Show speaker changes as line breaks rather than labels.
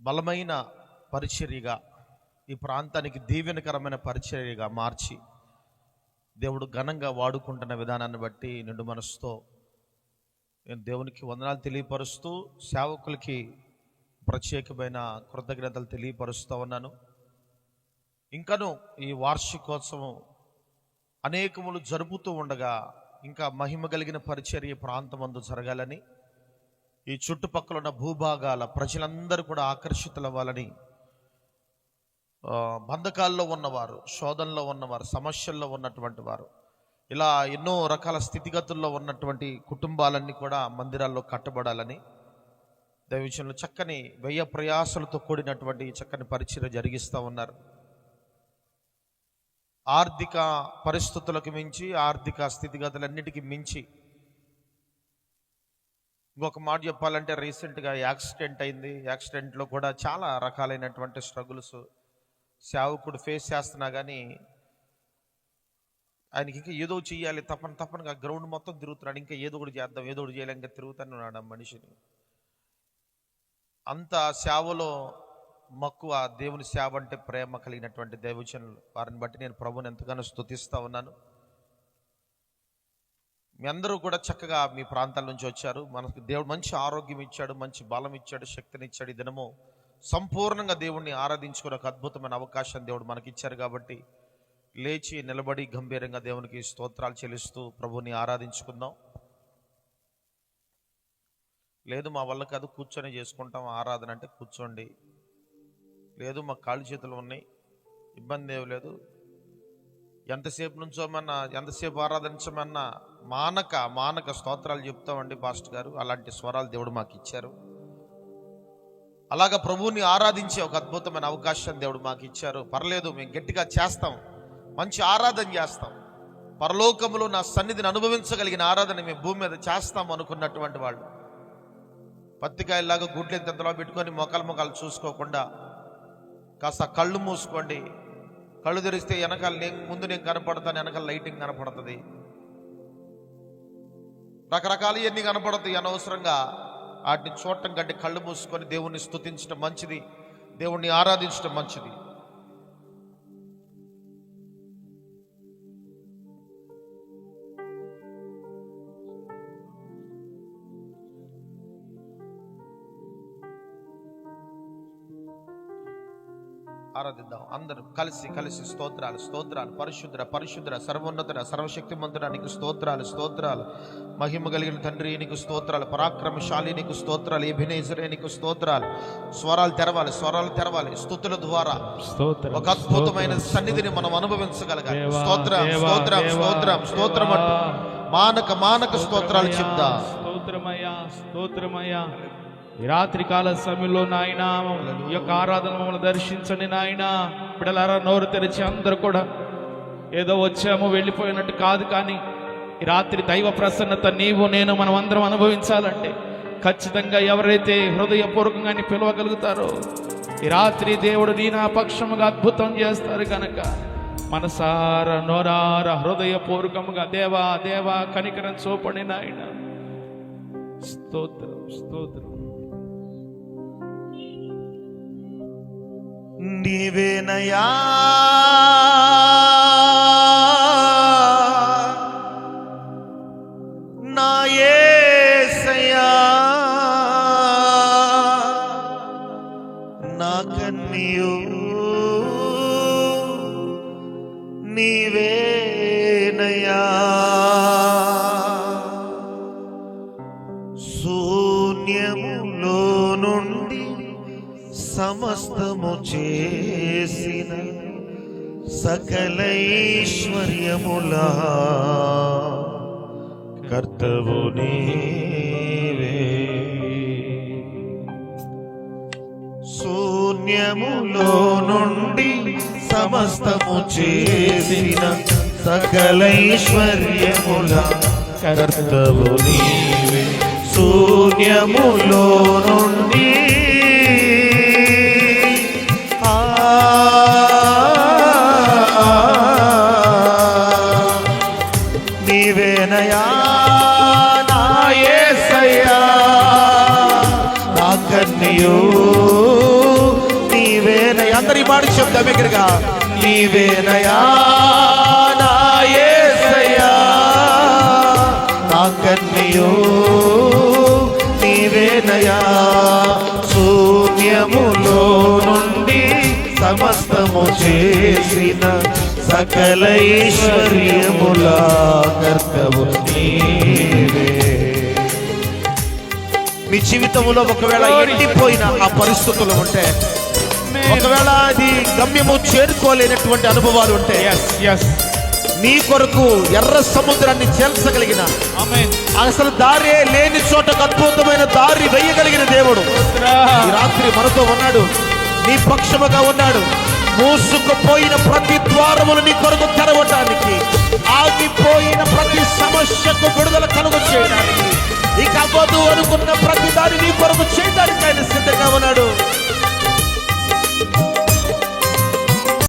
బలమైన పరిచర్యగా ఈ ప్రాంతానికి దీవెనకరమైన పరిచర్యగా మార్చి దేవుడు ఘనంగా వాడుకుంటున్న విధానాన్ని బట్టి నిండు మనసుతో నేను దేవునికి వందనాలు తెలియపరుస్తూ సేవకులకి ప్రత్యేకమైన కృతజ్ఞతలు తెలియపరుస్తూ ఉన్నాను. ఇంకను ఈ వార్షికోత్సవం అనేకములు జరుపుతూ ఉండగా ఇంకా మహిమ కలిగిన పరిచర్య ప్రాంతం ప్రాంతమందు జరగాలని ఈ చుట్టుపక్కల ఉన్న భూభాగాల ప్రజలందరూ కూడా ఆకర్షితులవ్వాలని బంధకాల్లో ఉన్నవారు శోధనలో ఉన్నవారు సమస్యల్లో ఉన్నటువంటి వారు ఇలా ఎన్నో రకాల స్థితిగతుల్లో ఉన్నటువంటి కుటుంబాలన్నీ కూడా మందిరాల్లో కట్టబడాలని దైవచనంలో చక్కని వ్యయ ప్రయాసలతో కూడినటువంటి చక్కని పరిచయం జరిగిస్తూ ఉన్నారు. ఆర్థిక పరిస్థితులకు మించి ఆర్థిక స్థితిగతులన్నిటికీ మించి ఇంకొక మాట చెప్పాలంటే రీసెంట్గా యాక్సిడెంట్ అయింది. యాక్సిడెంట్లో కూడా చాలా రకాలైనటువంటి స్ట్రగుల్స్. సేవకుడు ఫేస్ చేస్తున్నా కానీ ఆయనకి ఇంకా ఏదో చేయాలి తప్పని తప్పనిగా గ్రౌండ్ మొత్తం తిరుగుతున్నాడు. ఇంకా ఏదో ఒకటి చేద్దాం ఏదో ఒకటి చేయాలి. ఇంకా తిరుగుతాను ఉన్నాడు ఆ మనిషిని. అంత సేవలో మక్కువ దేవుని సేవ అంటే ప్రేమ కలిగినటువంటి దైవచనులు వారిని బట్టి నేను ప్రభుని ఎంతగానో స్తుతిస్తూ ఉన్నాను. మీ అందరూ కూడా చక్కగా మీ ప్రాంతాల నుంచి వచ్చారు. మనకు దేవుడు మంచి ఆరోగ్యం ఇచ్చాడు మంచి బలం ఇచ్చాడు శక్తిని ఇచ్చాడు. ఈ దినము సంపూర్ణంగా దేవుణ్ణి ఆరాధించుకునే ఒక అద్భుతమైన అవకాశం దేవుడు మనకి ఇచ్చారు కాబట్టి లేచి నిలబడి గంభీరంగా దేవునికి స్తోత్రాలు చెల్లిస్తూ ప్రభుని ఆరాధించుకుందాం. లేదు మా వల్ల కాదు కూర్చొని చేసుకుంటాం ఆరాధన అంటే కూర్చోండి. లేదు మా కాళ్ళు చేతులు ఉన్నాయి ఇబ్బంది ఏమి లేదు. ఎంతసేపు నుంచోమన్నా ఎంతసేపు ఆరాధించమన్నా మానక మానక స్తోత్రాలు చెప్తామండి పాస్టర్ గారు. అలాంటి స్వరాలు దేవుడు మాకు ఇచ్చారు అలాగ ప్రభువుని ఆరాధించే ఒక అద్భుతమైన అవకాశం దేవుడు మాకు ఇచ్చారు పర్లేదు మేము గట్టిగా చేస్తాం. మంచి ఆరాధన చేస్తాం. పరలోకములో నా సన్నిధిని అనుభవించగలిగిన ఆరాధన మేము భూమి మీద చేస్తాం అనుకున్నటువంటి వాళ్ళు. పత్తికాయలాగా గుడ్లెంతలో పెట్టుకొని మొక్కలు మొక్కలు చూసుకోకుండా కాస్త కళ్ళు మూసుకోండి. కళ్ళు తెరిస్తే వెనకాల నేను ముందు నేను కనపడతాను వెనకాల లైటింగ్ కనపడుతుంది. రకరకాలు ఎన్ని కనపడతాయి అనవసరంగా. వాటిని చూడటం కంటే కళ్ళు మూసుకొని దేవుణ్ణి స్తుతించడం మంచిది. దేవుణ్ణి ఆరాధించడం మంచిది. ఆరాధిద్దాం. అందరూ కలిసి కలిసి స్తోత్రాలు స్తోత్రాలు. పరిశుద్ర పరిశుద్ర సర్వోన్నతుడ సర్వశక్తిమంతుడ నీకు స్తోత్రాలు స్తోత్రాలు. మహిమ కలిగిన తండ్రి నీకు స్తోత్రాలు. పరాక్రమశాలి నీకు స్తోత్రాలు. ఎభినేజరే నీకు స్తోత్రాలు. స్వరాలు తెరవాలి స్వరాలు తెరవాలి. స్తుతుల ద్వారా ఒక అద్భుతమైన సన్నిధిని మనం అనుభవించగలగాలి. స్తోత్రం స్తోత్రం స్తోత్రం స్తోత్రం అంటూ. మానక మానక స్తోత్రాలు చెప్దా
స్తోత్రమయ్యా స్తోత్రమయ్యా. ఈ రాత్రి కాల సమయంలో నాయన ఈ యొక్క ఆరాధన మమ్మల్ని దర్శించండి నాయన. బిడలారా నోరు తెరిచి అందరూ కూడా ఏదో వచ్చాము వెళ్ళిపోయినట్టు కాదు కానీ ఈ రాత్రి దైవ ప్రసన్నత నీవు నేను మనం అందరం అనుభవించాలంటే ఖచ్చితంగా ఎవరైతే హృదయపూర్వకంగా పిలవగలుగుతారో ఈ రాత్రి దేవుడు నీ నా పక్షముగా అద్భుతం చేస్తారు కనుక మనసార నోరార హృదయపూర్వకముగా దేవా దేవా కనికరం చూపండి నాయన. స్తోత్రం స్తోత్రం.
నీవేనయా నా యేసయ్యా నా కన్నియు. నీవేనయా శూన్యములో నుండి సమస్తము చేసిన సకలైశ్వర్యములా కర్తవు నీవే. శూన్యములో నుండి సమస్తము చేసిన సకలైశ్వర్యములా కర్తవు నీవే. శూన్యములో నుండి మాట చెప్తా దగ్గరగా నీవేనయా నా యేసయ్యా నా కన్యో నీవేనయా శూన్యములో నుండి సమస్తము చేసిన సకల ఈశ్వర్యముల కర్తవు నీవే. మీ జీవితంలో ఒకవేళ ఎండిపోయిన ఆ పరిస్థితులు ఉంటే ఒకవేళ అది గమ్యము చేరుకోలేనటువంటి అనుభవాలు ఉంటే
ఎస్ ఎస్
నీ కొరకు ఎర్ర సముద్రాన్ని చేల్చగలిగిన అసలు దారే లేని చోటకు అద్భుతమైన దారి వేయగలిగిన దేవుడు. రాత్రి మనతో ఉన్నాడు. నీ పక్షముగా ఉన్నాడు. మూసుకుపోయిన ప్రతి ద్వారములు నీ కొరకు తెరవటానికి ఆగిపోయిన ప్రతి సమస్యకు విడుదల కలుగు చేయడానికి ఇక అవ్వదు అనుకున్న ప్రతి దాని నీ కొరకు చేయడానికి ఆయన సిద్ధంగా